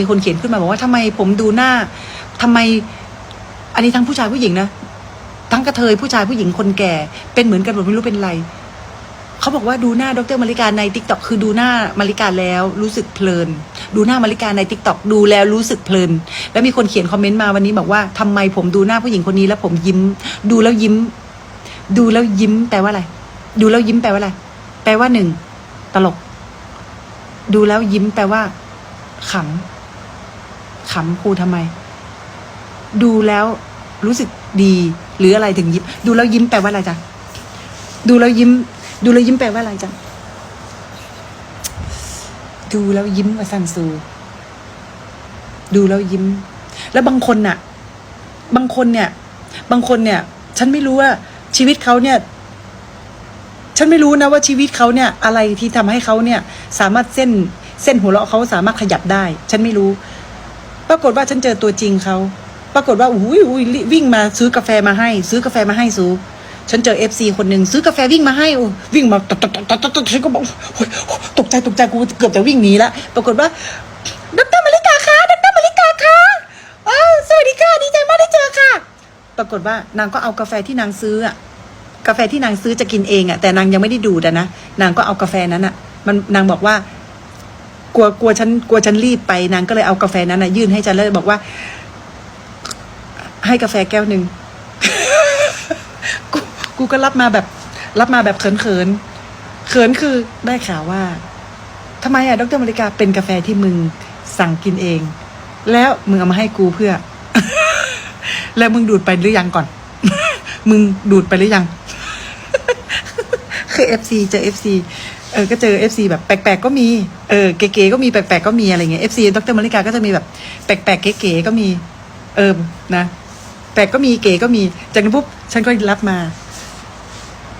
มีคนเขียนขึ้นมาบอกว่าทำไมผมดูหน้าทำไม อันนี้ทั้งผู้ชายผู้หญิงนะทั้งกระเทยผู้ชายผู้หญิงคนแก่ เป็นเหมือนกันหมดไม่รู้เป็นไรเขาบอกว่าดูหน้าดรมาริกาในทิกตอกคือดูหน้ามาริกาแล้วรู้สึกเพลิน ดูหน้ามาริกาในทิกตอกดูแล้วรู้สึกเพลิน แล้วมีคนเขียนคอมเมนต์มาวันนี้บอกว่าทำไมผมดูหน้าผู้หญิงคนนี้แล้วผมยิ้ม ดูแล้วยิ้ม ดูแล้วยิ้มแปลว่าอะไร ดูแล้วยิ้มแปลว่าอะไร แปลว่าหนึ่งตลก ดูแล้วยิ้มแปลว่าขำ ขำครูทำไม ดูแล้วรู้สึกดี หรืออะไรถึงยิ้ม ดูแล้วยิ้มแปลว่าอะไรจ๊ะดูแล้วยิ้ม ดูแล้วยิ้มแปลว่าอะไรจ๊ะดูแล้วยิ้มมาสันซู ดูแล้วยิ้ม แล้วบางคนน่ะ บางคนเนี่ย บางคนเนี่ย ฉันไม่รู้ว่าชีวิตเขาเนี่ย ฉันไม่รู้นะว่าชีวิตเขาเนี่ย อะไรที่ทำให้เขาเนี่ย สามารถเส้นเส้นหัวเราะเขาสามารถขยับได้ ฉันไม่รู้ ปรากฏว่าฉันเจอตัวจริงเขาปรากฏว่าอุ้ยอุ้ยวิ่งมาซื้อกาแฟมาให้ ซื้อกาแฟมาให้ซูฉันเจอเอฟซีคนหนึ่งซื้อกาแฟวิ่งมาให้โอ้วิ่งมาตกตกตกตกตกตฉันก็บอกโอ้ยตกใจตกใจกูเกือบจะวิ่งหนีละปรากฏว่าดรมาริกาคะดรมาริกาคะอ้าวสวัสดีค่ะดีใจมากได้เจอค่ะ ปรากฏว่านางก็เอากาแฟที่นางซื้ออะกาแฟที่นางซื้อจะกินเองอะแต่นางยังไม่ได้ดูดนะนางก็เอากาแฟนั้นอะมันนางบอกว่า กลัวกลัวฉันกลัวฉันรีบไปนางก็เลยเอากาแฟนั้นนะยื่นให้ฉันแล้วบอกว่า ให้กาแฟแก้วหนึ่งกูกูก็รับมาแบบ รับมาแบบเขินเขินเขินคือได้ข่าวว่าทำไมอะดรมาริกาเป็นกาแฟที่มึงสั่งกินเอง แล้วมึงเอามาให้กูเพื่อ แล้วมึงดูดไปหรือยังก่อน มึงดูดไปหรือยัง คือเอฟซีเจอเอฟซีเออก็เจอเอฟซีแบบแปลกๆก็มี เออเก๋ๆก็มีแปลกๆก็มีอะไรเงี้ยเอฟซีดรมาริกาก็จะมีแบบแปลกๆเก๋ๆก็มี เออนะ แปลกก็มีเก๋ก็มี จากนั้นปุ๊บฉันก็รับมา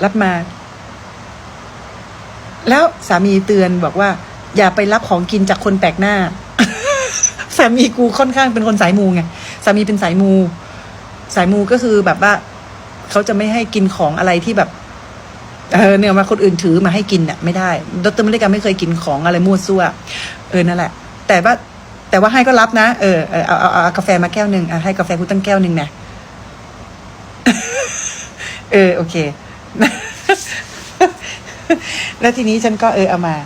รับมา แล้วสามีเตือนบอกว่า อย่าไปรับของกินจากคนแปลกหน้า สามีกูค่อนข้างเป็นคนสายมูไงสามีเป็นสายมู สายมูก็คือแบบว่าเขาจะไม่ให้กินของอะไรที่แบบ เออเนี่ยมาคนอื่นถือมาให้กินเนี่ยไม่ได้ดรมริกาไม่เคยกินของอะไรมั่วซั่วเออนั่นแหละ แต่ว่าแต่ว่าให้ก็รับนะเออเออเอาเอาเอากาแฟมาแก้วหนึ่งอะให้กาแฟคุณตั้งแก้วหนึ่งนะเออโอเค แล้วทีนี้ฉันก็เออเอามา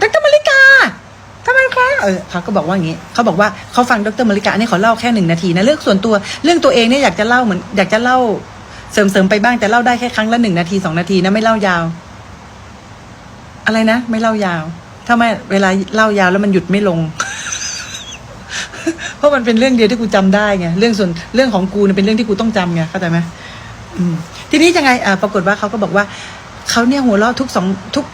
ดรมาริกาทำไมคะ เออเขาก็บอกว่าอย่างนี้เขาบอกว่าเขาฟังดรมาริกาอันนี้ขอเล่าแค่หนึ่งนาทีนะเรื่องส่วนตัวเรื่องตัวเองเนี่ยอยากจะเล่าเหมือนอยากจะเล่าเสริมๆไปบ้างแต่เล่าได้แค่ครั้งละหนึ่งนาทีสองนาทีนะไม่เล่ายาว อะไรนะไม่เล่ายาว ถ้าไม่เวลาเล่ายาวแล้วมันหยุดไม่ลง เพราะมันเป็นเรื่องเดียวที่กูจำได้ไงเรื่องส่วนเรื่องของกูเนี่ยเป็นเรื่องที่กูต้องจำไงเข้าใจไหมอืมทีนี้ยังไงอ่าปรากฏว่าเขาก็บอกว่าเขาเนี่ยหัวเราะทุกสองทุก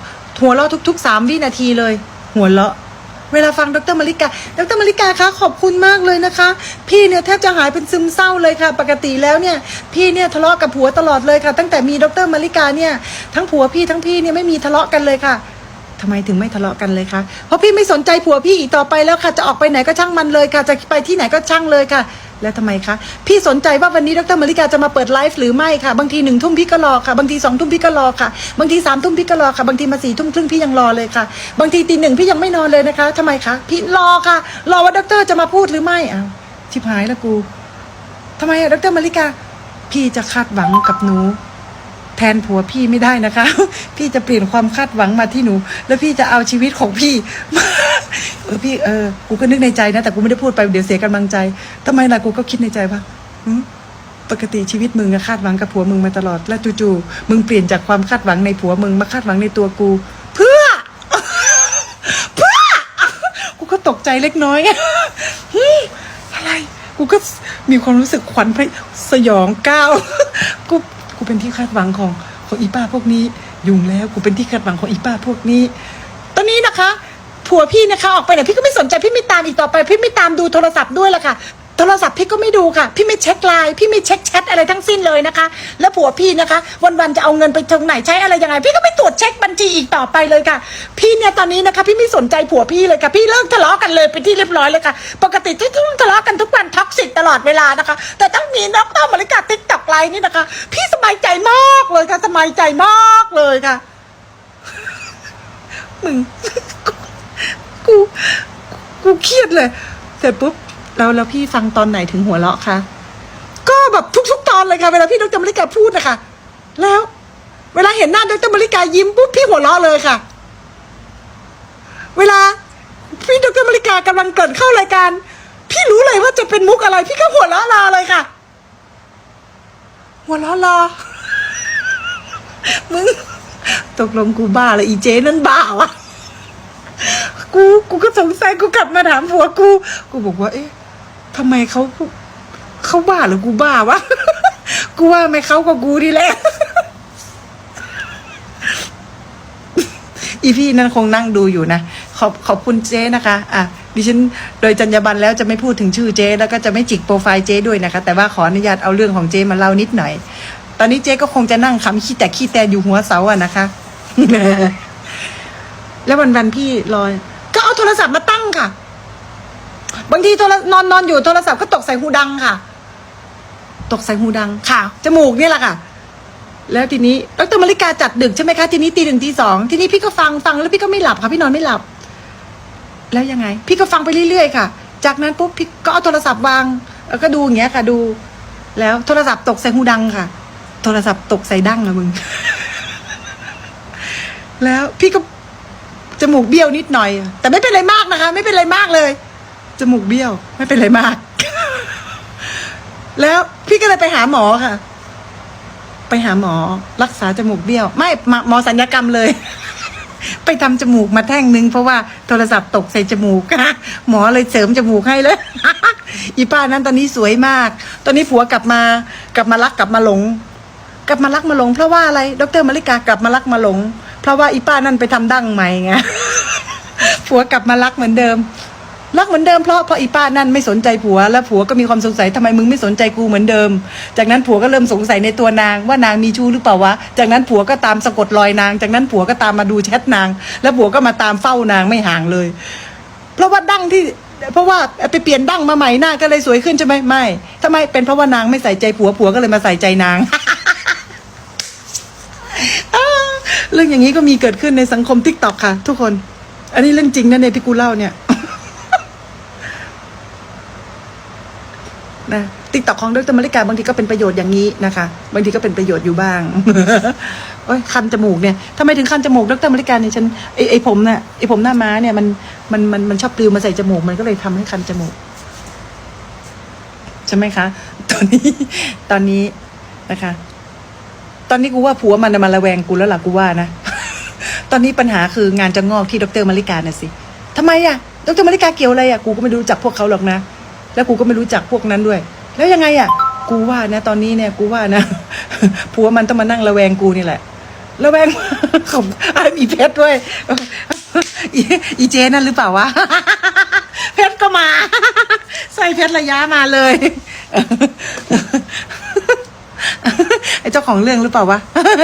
หัวเราะทุกๆสามวินาทีเลย หัวเราะ เวลาฟังดรมาริกา ดรมาริกาคะขอบคุณมากเลยนะคะ พี่เนี่ยแทบจะหายเป็นซึมเศร้าเลยค่ะ ปกติแล้วเนี่ยพี่เนี่ยทะเลาะกับผัวตลอดเลยค่ะ ตั้งแต่มีดรมาริกาเนี่ยทั้งผัวพี่ทั้งพี่เนี่ยไม่มีทะเลาะกันเลยค่ะทำไมถึงไม่ทะเลาะกันเลยคะ เพราะพี่ไม่สนใจผัวพี่อีกต่อไปแล้วค่ะ จะออกไปไหนก็ช่างมันเลยค่ะ จะไปที่ไหนก็ช่างเลยค่ะ แล้วทำไมคะ พี่สนใจว่าวันนี้ดรมาริกาจะมาเปิดไลฟ์หรือไม่ค่ะ บางทีหนึ่งทุ่มพี่ก็รอค่ะ บางทีสองทุ่มพี่ก็รอค่ะ บางทีสามทุ่มพี่ก็รอค่ะ บางทีมาสี่ทุ่มครึ่งพี่ยังรอเลยค่ะ บางทีตีหนึ่งพี่ยังไม่นอนเลยนะคะทำไมคะ พี่รอค่ะ รอว่าดรจะมาพูดหรือไม่อ้าวชิบหายแล้วกูทำไมอะดรมาริกา พี่จะคาดหวังกับหนู แทนผัวพี่ไม่ได้นะคะ พี่จะเปลี่ยนความคาดหวังมาที่หนู แล้วพี่จะเอาชีวิตของพี่มาเออพี่เออกูก็นึกในใจนะแต่กูไม่ได้พูดไปเดี๋ยวเสียกำลังใจทำไมล่ะกูก็คิดในใจว่าปกติชีวิตมึงคาดหวังกับผัวมึงมาตลอด แล้วจู่ๆมึงเปลี่ยนจากความคาดหวังในผัวมึงมาคาดหวังในตัวกู เพื่อ เพื่อ กูก็ตกใจเล็กน้อยอะไร กูก็มีความรู้สึกขวัญพสยองก้าวกู เป็นที่คาดหวังของของอีป้าพวกนี้ ยุ่งแล้วกูเป็นที่คาดหวังของอีป้าพวกนี้ ตอนนี้นะคะผัวพี่นะคะออกไปไหนพี่ก็ไม่สนใจพี่ไม่ตามอีกต่อไป พี่ไม่ตามดูโทรศัพท์ด้วยละค่ะ โทรศัพท์พี่ก็ไม่ดูค่ะ พี่ไม่เช็คไลน์พี่ไม่เช็คแชทอะไรทั้งสิ้นเลยนะคะ แล้วผัวพี่นะคะ วันๆจะเอาเงินไปตรงไหนใช้อะไรยังไง พี่ก็ไม่ตรวจเช็คบัญชีอีกต่อไปเลยค่ะ พี่เนี่ยตอนนี้นะคะ พี่ไม่สนใจผัวพี่เลยค่ะ พี่เลิกทะเลาะกันเลยเป็นที่เรียบร้อยเลยค่ะ ปกติที่ต้องทะเลาะกันทุกวันท็อกซิตตลอดเวลานะคะ แต่ต้องมีน้องต้อมมริกาติ๊กตอกไลน์นี่นะคะ พี่สบายใจมากเลยค่ะสบายใจมากเลยค่ะมึงกูกูเครียดเลยเสร็จปุ๊บ แล้วแล้วพี่ฟังตอนไหนถึงหัวเราะคะก็แบบทุก ๆ ตอนเลยค่ะ เวลาพี่ดรมริกาพูดนะคะแล้ว เวลาเห็นหน้าดรมริกายิ้มปุ๊บพี่หัวเราะเลยค่ะ เวลาพี่ดรมริกากำลังเกิดเข้ารายการ พี่รู้เลยว่าจะเป็นมุกอะไร พี่ก็หัวเราะลาเลยค่ะ หัวเราะลามึงตกลงกูบ้าเลยอีเจนั่นบ้าวะกู กูก็สงสัยกูกลับมาถามผัวกู กูบอกว่า เอ๊ะ ทำไมเขาเขาบ้าหรือกูบ้าวะ กูว่าไม่เขากับกูดีแหละอีพี่นั่นคงนั่งดูอยู่นะ ขอบขอบคุณเจ๊นะคะ อะดิฉันโดยจรรยาบรรณแล้วจะไม่พูดถึงชื่อเจ๊แล้วก็จะไม่จิกโปรไฟล์เจ๊ด้วยนะคะ แต่ว่าขออนุญาตเอาเรื่องของเจ๊มาเล่านิดหน่อย ตอนนี้เจ๊ก็คงจะนั่งคำขี้แต่ขี้แต่อยู่หัวเสาอะนะคะ แล้ววันวันพี่ลอยก็เอาโทรศัพท์มาตั้งค่ะ บางทีโทรนอนนอนอยู่โทรศัพท์ก็ตกใส่หูดังค่ะ ตกใส่หูดังค่ะ จมูกนี่แหละค่ะ แล้วทีนี้ดรมาริกาจัดดึกใช่ไหมคะ ทีนี้ตีหนึ่งตีสองทีนี้พี่ก็ฟังฟังแล้วพี่ก็ไม่หลับค่ะพี่นอนไม่หลับ แล้วยังไง พี่ก็ฟังไปเรื่อยๆค่ะ จากนั้นปุ๊บพี่ก็เอาโทรศัพท์วางแล้วก็ดูอย่างเงี้ยค่ะ ดู แล้วโทรศัพท์ตกใส่หูดังค่ะ โทรศัพท์ตกใส่ดั้งอะมึง แล้วพี่ก็จมูกเบี้ยวนิดหน่อย แต่ไม่เป็นไรมากนะคะ ไม่เป็นไรมากเลย จมูกเบี้ยว ไม่เป็นไรมาก แล้วพี่ก็เลยไปหาหมอค่ะ ไปหาหมอ รักษาจมูกเบี้ยว ไม่หมอสัญญกรรมเลย ไปทำจมูกมาแท่งนึงเพราะว่าโทรศัพท์ตกใส่จมูกหมอเลยเสริมจมูกให้เลยอีป้านั้นตอนนี้สวยมาก ตอนนี้ผัวกลับมา กลับมารักกลับมาหลง กลับมารักมาหลง เพราะว่าอะไร ดรมาริกากลับมารักมาหลง เพราะว่าอีป้านั่นไปทำดั้งใหม่ไงผัวกลับมารักเหมือนเดิม รักเหมือนเดิมเพราะเพราะอีป้านั่นไม่สนใจผัว แล้วผัวก็มีความสงสัยทำไมมึงไม่สนใจกูเหมือนเดิม จากนั้นผัวก็เริ่มสงสัยในตัวนางว่านางมีชู้หรือเปล่าวะ จากนั้นผัวก็ตามสะกดรอยนาง จากนั้นผัวก็ตามมาดูแชทนาง แล้วผัวก็มาตามเฝ้านางไม่ห่างเลย เพราะว่าดั้งที่เพราะว่าไปเปลี่ยนดั้งมาใหม่หน้าก็เลยสวยขึ้นใช่ไหมไม่ทำไมเป็นเพราะว่านางไม่ใส่ใจผัวผัวก็เลยมาใส่ใจนางเรื่องอย่างนี้ก็มีเกิดขึ้นในสังคมทิกตอกค่ะ ทุกคน อันนี้เรื่องจริงนะเนี่ยที่กูเล่าเนี่ย นะติ๊กต็อกของดรมาริกาบางทีก็เป็นประโยชน์อย่างนี้นะคะ บางทีก็เป็นประโยชน์อยู่บ้างโอ้ยคันจมูกเนี่ยทำไมถึงคันจมูกดรมาริกาเนี่ยฉันไอไอผมเนี่ยไอผมหน้าม้าเนี่ยมันมันมันมันชอบปลิวมาใส่จมูกมันก็เลยทำให้คันจมูกใช่ไหมคะ ตอนนี้ตอนนี้นะคะ ตอนนี้กูว่าผัวมันมันระแวงกูแล้วล่ะกูว่านะตอนนี้ปัญหาคืองานจะงอกที่ดรมาริกาน่ะสิทำไมอะดรมาริกาเกี่ยวอะไรอะกูก็ไม่รู้จักพวกเขาหรอกนะ แล้วกูก็ไม่รู้จักพวกนั้นด้วย แล้วยังไงอะกูว่านะ ตอนนี้เนี่ยกูว่านะผัวมันต้องมานั่งระแวงกูนี่แหละระแวงของอ้มีเพชรด้วยอีเจนั่นหรือเปล่าวะเพชรก็มา ใส่เพชรระยะมาเลยไอเจ้าของเรื่องหรือเปล่าวะ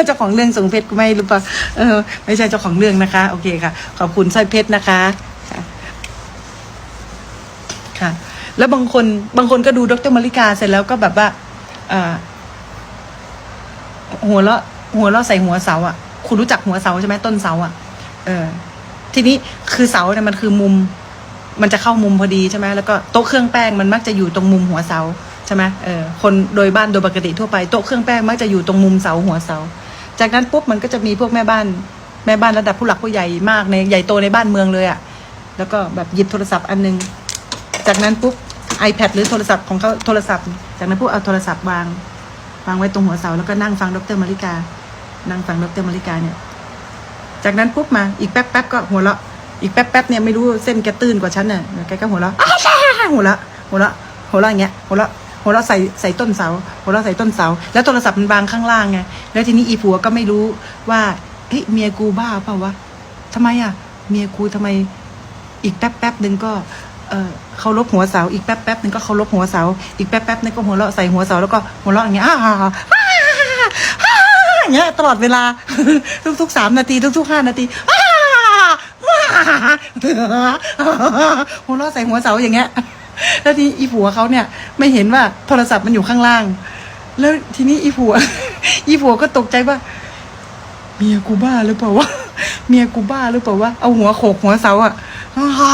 เจ้าของเรื่องส่งเพชรกูไม่หรือเปล่าเออไม่ใช่เจ้าของเรื่องนะคะ โอเคค่ะ ขอบคุณสร้อยเพชรนะคะ ค่ะ ค่ะ แล้วบางคนบางคนก็ดูดรมาริกาเสร็จแล้วก็แบบว่าหัวเราะหัวเราะใส่หัวเสา อะ คุณรู้จักหัวเสาใช่ไหมต้นเสา อะ เออ ทีนี้คือเสาเนี่ยมันคือมุม มันจะเข้ามุมพอดีใช่ไหมแล้วก็โต๊ะเครื่องแป้งมันมักจะอยู่ตรงมุมหัวเสาใช่ไหมเออคนโดยบ้านโดยปกติทั่วไปโต๊ะเครื่องแป้งมักจะอยู่ตรงมุมเสาหัวเสา จากนั้นปุ๊บมันก็จะมีพวกแม่บ้าน แม่บ้านระดับผู้หลักผู้ใหญ่มากในใหญ่โตในบ้านเมืองเลยอะ แล้วก็แบบหยิบโทรศัพท์อันนึง จากนั้นปุ๊บ iPad หรือโทรศัพท์ของเขาโทรศัพท์ จากนั้นปุ๊บเอาโทรศัพท์วาง วางไว้ตรงหัวเสาแล้วก็นั่งฟังดรมาริกา นั่งฟังดรมาริกาเนี่ย จากนั้นปุ๊บมาอีกแป๊บแป๊บก็หัวเราะ อีกแป๊บแป๊บเนี่ยไม่รู้เส้นแกตื้นกว่าฉันน่ะแกก็หัวเราะหัวเราะหัวเราะหัวเราะอย่างเงี้ยหัวเราะหัวเราะใส่ใส่ต้นเสาหัวเราะใส่ต้นเสา แล้วโทรศัพท์มันบางข้างล่างไงแล้วทีนี้อีผัวก็ไม่รู้ว่าเฮ้ยเมียกูบ้าเปล่าวะทำไมอะ เมียกูทำไม อีกแป๊บแป๊บหนึ่งก็ เออเขาลบหัวเสาอีกแป๊บแป๊บหนึ่งก็เขาลบหัวเสาอีกแป๊บแป๊บหนึงก็หัวเราะใส่หัวเสาแล้วก็หัวเราะอย่างเงี้ยอ้าฮ่าฮ่าฮ่าฮ่าอย่างเงี้ยตลอดเวลา ทุกๆสามนาทีทุกๆห้านาทีอ้าฮ่าฮ่าหัวเราะใส่หัวเสาอย่างเงี้ยแล้วทีอีผัวเขาเนี่ยไม่เห็นว่าโทรศัพท์มันอยู่ข้างล่าง แล้วทีนี้อีผัว อีผัวก็ตกใจว่า เมียกูบ้าหรือเปล่าวะเมียกูบ้าหรือเปล่าวะเอาหัวโขกหัวเสาอะฮ่า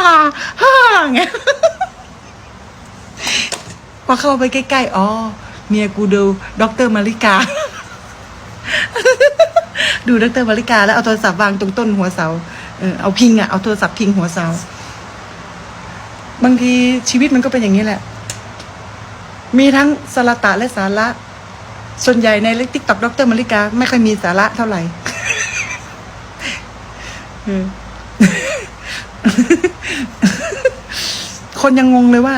ฮ่าฮ่าฮ่าไงพอเข้าไปใกล้ๆอ๋อเมียกูดูด็อกเตอร์มาริกา ดูด็อกเตอร์มาริกา แล้วเอาโทรศัพท์วางตรงต้นหัวเสาเออเอาพิงอะเอาโทรศัพท์พิงหัวเสา บางทีชีวิตมันก็เป็นอย่างนี้แหละ มีทั้งสาระตะและสาระ ส่วนใหญ่ในเล็กติ๊กต็อกด็อกเตอร์มาริกา ไม่ค่อยมีสาระเท่าไหร่เออ คนยังงงเลยว่า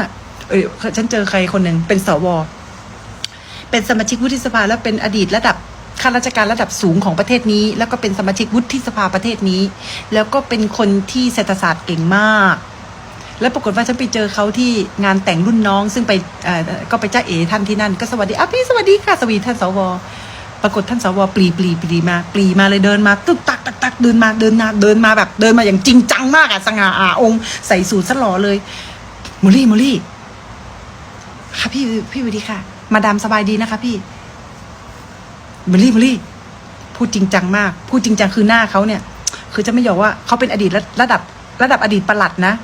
เอ้ยฉันเจอใครคนหนึ่งเป็นสว เป็นสมาชิกวุฒิสภาแล้วเป็นอดีตระดับข้าราชการระดับสูงของประเทศนี้ แล้วก็เป็นสมาชิกวุฒิสภาประเทศนี้ แล้วก็เป็นคนที่เศรษฐศาสตร์เก่งมาก แล้วปรากฏว่าฉันไปเจอเขาที่งานแต่งรุ่นน้อง ซึ่งไปก็ไปจ้าเอท่านที่นั่น ก็สวัสดีอะพี่สวัสดีค่ะสวีท่านสวปรากฏท่านสวปรีปรีปรีมาปรีมาเลยเดินมาตึกตักตักตักเดินมาเดินมาเดินมาแบบเดินมาอย่างจริงจังมากอะสง่าอาองค์ใส่สูทสลอเลย มอลี่มอลี่ ค่ะพี่พี่สวัสดีค่ะ มาดามสบายดีนะคะ พี่มอลี่มอลี่ พูดจริงจังมาก พูดจริงจังคือหน้าเขาเนี่ย คือจะไม่บอกว่าเขาเป็นอดีตระดับ ระดับอดีตประหลัดนะ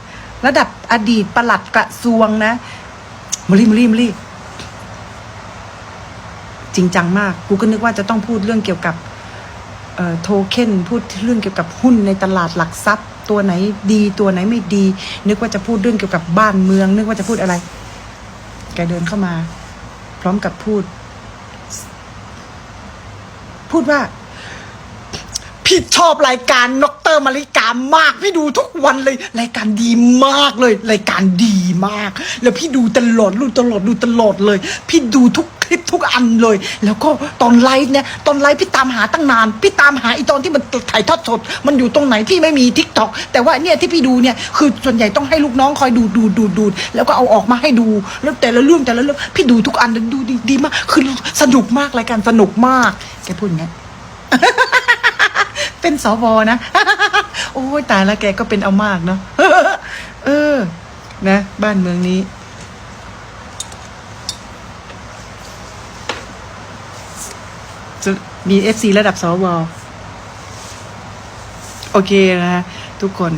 ระดับอดีตประหลัดกระทรวงนะมอลี่มอลี่มอลี่ จริงจังมาก กูก็นึกว่าจะต้องพูดเรื่องเกี่ยวกับโทเค็นพูดเรื่องเกี่ยวกับหุ้นในตลาดหลักทรัพย์ ตัวไหนดีตัวไหนไม่ดี นึกว่าจะพูดเรื่องเกี่ยวกับบ้านเมือง นึกว่าจะพูดอะไร แกเดินเข้ามา พร้อมกับพูด พูดว่าพี่ชอบรายการนกเตอร์มาริกามาก พี่ดูทุกวันเลย รายการดีมากเลย รายการดีมาก แล้วพี่ดูตลอดดูตลอดดูตลอดเลย พี่ดูทุก ลิปทุกอันเลย แล้วก็ตอนไลฟ์เนี่ยตอนไลฟ์พี่ตามหาตั้งนาน พี่ตามหาอีตอนที่มันถ่ายทอดสด มันอยู่ตรงไหนพี่ไม่มีทิกตอกแต่ว่าเนี่ยที่พี่ดูเนี่ยคือส่วนใหญ่ต้องให้ลูกน้องคอยดูดูดูดูแล้วก็เอาออกมาให้ดูแล้วแต่ละเรื่องแต่ละเรื่องพี่ดูทุกอันดูดีดีมาก คือสนุกมากรายการสนุกมากแกพูดอย่างเงี้เป็นสวนะ โอ้ยตายแล้วแกก็เป็นเอามากเนาะเออ นะ บ้านเมืองนี้จะ มีเอฟซีระดับสวโอเคนะทุกคน